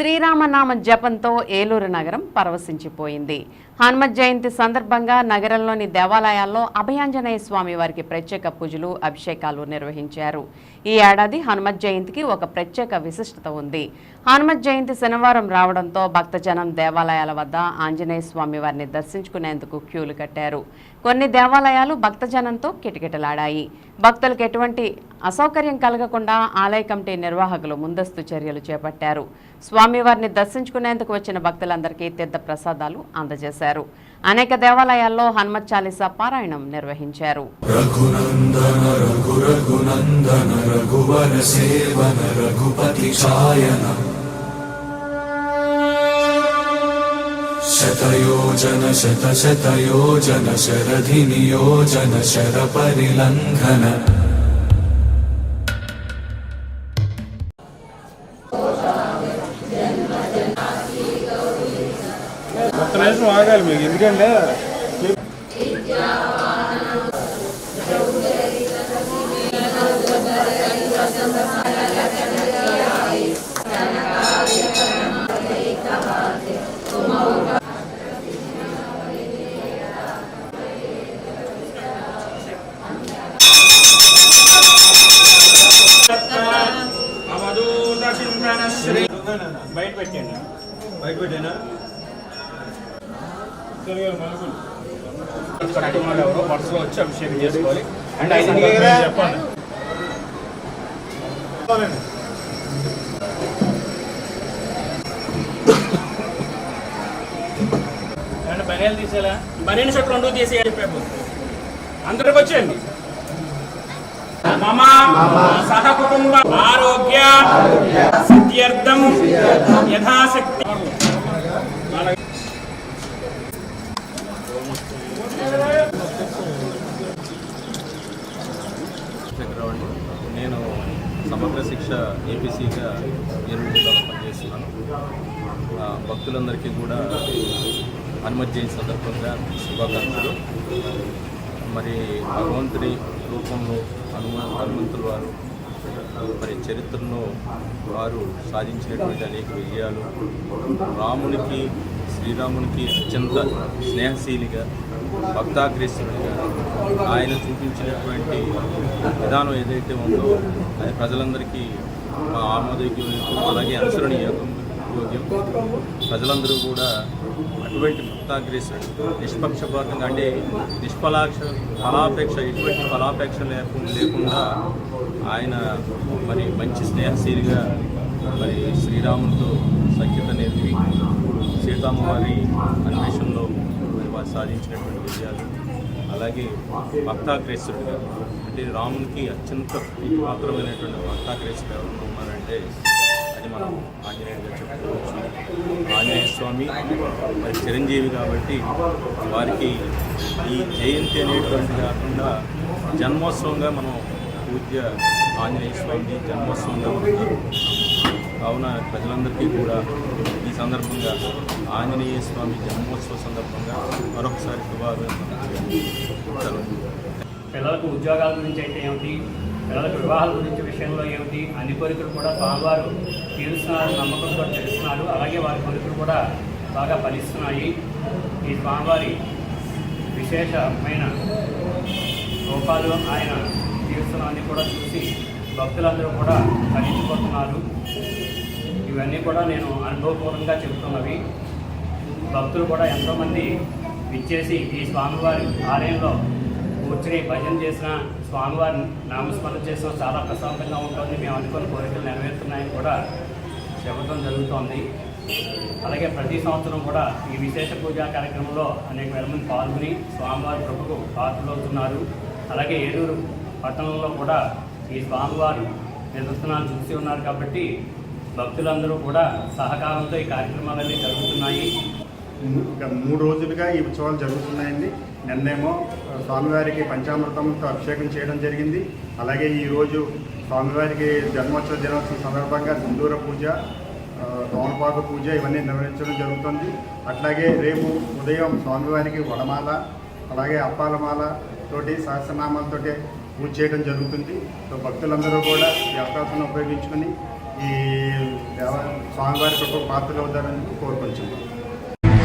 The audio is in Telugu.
శ్రీరామనామ జపంతో ఏలూరు నగరం పరవశించిపోయింది. హనుమ జయంతి సందర్భంగా నగరంలోని దేవాలయాల్లో అభయాంజనేయ స్వామి వారికి ప్రత్యేక పూజలు అభిషేకాలు నిర్వహించారు. ఈ ఏడాది హనుమత్ జయంతికి ఒక ప్రత్యేక విశిష్టత ఉంది. హనుమత్ జయంతి శనివారం రావడంతో భక్తజనం దేవాలయాల వద్ద ఆంజనేయ స్వామి వారిని దర్శించుకునేందుకు క్యూలు కట్టారు. కొన్ని దేవాలయాలు భక్తజనంతో కిటకిటలాడాయి. భక్తులకు ఎటువంటి అసౌకర్యం కలగకుండా ఆలయ కమిటీ నిర్వాహకులు ముందస్తు చర్యలు చేపట్టారు. స్వామివారిని దర్శించుకునేందుకు వచ్చిన భక్తులందరికీ తీర్థ ప్రసాదాలు అందజేశారు. అనేక దేవాలయాల్లో హనుమత్ చాలీసా పారాయణం నిర్వహించారు. రఘునందన రఘు రఘునందన రఘువర సేవన రఘుపతి ఛాయన. శతయోజన శత శతయోజన శరధి నియోజన శర పరిలంఘన. ఒక్క నిమిషం ఆగాలి మీకు ఎందుకంటే ఎవరో వరుసలో వచ్చి అభిషేకం చేసుకోవాలి. అండ్ ఐదు చెప్పండి తీసేలా? బనియన్ షర్ట్ రెండు తీసేయాలి అందరికి వచ్చేయండి. మమ సహ కుటుంబ ఆరోగ్య. సిద్ధ్యర్థం యథాశక్తి అలాగే చక్రవాణి నేను సమగ్ర శిక్ష ఏపీసీగా ఎరువులో పనిచేస్తున్నాను. భక్తులందరికీ కూడా హనుమత్ జయంతి సందర్భంగా శుభాకాంక్షలు. మరి భగవంతుడి రూపంలో హనుమ హనుమంతుల వారు మరి చరిత్రలో వారు సాధించినటువంటి అనేక విజయాలు. రామునికి శ్రీరామునికి అత్యంత స్నేహశీలిగా భక్తాగ్రేసుడిగా ఆయన చూపించినటువంటి విధానం ఏదైతే ఉందో అది ప్రజలందరికీ ఆమోదయోగ్యం అలాగే అనుసరణీయోగం యోగ్యం. ప్రజలందరూ కూడా అటువంటి భక్తాగ్రేసుడు నిష్పక్షపాతంగా అంటే నిష్ఫలాక్ష ఫలాపేక్ష ఎటువంటి ఫలాపేక్ష లేకుండా లేకుండా ఆయన మరి మంచి స్నేహశీలిగా మరి శ్రీరామునితో సఖ్యత సీతామ్మవారి సీతమ్మవారి అన్వేషణలో వారు సాధించినటువంటి విజయాలు అలాగే భక్తాగ్రేసుడుగా అంటే రామునికి అత్యంత పాత్రమైనటువంటి భక్తాగ్రేసుడు ఎవరు ఉన్నారంటే అది మనం ఆంజనేయుడిగా చెప్పుకోవచ్చు. ఆంజనేయ స్వామి మరి చిరంజీవి కాబట్టి వారికి ఈ జయంతి అనేటువంటి కాకుండా జన్మోత్సవంగా మనం పూజ్య ఆంజనేయ స్వామిని జన్మోత్సవంగా మనం కావున ప్రజలందరికీ కూడా ఈ సందర్భంగా ఆంజనేయ స్వామి జన్మోత్సవ సందర్భంగా మరొకసారి శుభాకాంక్షలు పిల్లలకు ఉద్యోగాల గురించి అయితే ఏమిటి? పిల్లలకు వివాహాల గురించి విషయంలో ఏమిటి? అన్ని కోరికలు కూడా స్వామివారు తీరుస్తున్నారు నమ్మకంతో చేస్తున్నారు. అలాగే వారి కోరికలు కూడా బాగా ఫలిస్తున్నాయి. ఈ స్వామివారి విశేషమైన రూపాలు ఆయన తీరుస్తున్నాన్ని కూడా చూసి భక్తులందరూ కూడా ఫలించిపోతున్నారు ఇవన్నీ కూడా నేను అనుభవపూర్వకంగా చెబుతున్నవి. భక్తులు కూడా ఎంతోమంది విచ్చేసి ఈ స్వామివారి ఆలయంలో కూర్చుని భజన చేసిన స్వామివారిని నామస్మరణ చేసిన చాలా ప్రశాంతంగా ఉంటుంది. మేము అనుకున్న కోరికలు నెరవేరుతున్నాయని కూడా చెప్పడం జరుగుతోంది. అలాగే ప్రతి సంవత్సరం కూడా ఈ విశేష పూజా కార్యక్రమంలో అనేక వేల మంది పాల్గొని స్వామివారి ప్రభుకు పాత్రలవుతున్నారు. అలాగే ఏలూరు పట్టణంలో కూడా ఈ స్వామివారు నిదర్శనాలు చూసి ఉన్నారు కాబట్టి భక్తులందరూ కూడా సహకారంతో ఈ కార్యక్రమాలన్నీ జరుగుతున్నాయి. ఒక మూడు రోజులుగా ఈ ఉత్సవాలు జరుగుతున్నాయండి. నిన్నేమో స్వామివారికి పంచామృతంతో అభిషేకం చేయడం జరిగింది. అలాగే ఈరోజు స్వామివారికి జన్మోత్సవ దినోత్సవం సందర్భంగా సింధూర పూజ తోమపాక పూజ ఇవన్నీ నిర్వహించడం జరుగుతుంది. అట్లాగే రేపు ఉదయం స్వామివారికి వడమాల అలాగే అప్పాలమాల తోటి సహస్రనామాలతోటి పూజ చేయడం జరుగుతుంది. సో భక్తులందరూ కూడా ఈ అవకాశాన్ని ఉపయోగించుకొని ఈ దేవ స్వామివారికి ఒక పాత్రలు అవుతారని కోరుకుంటున్నాం.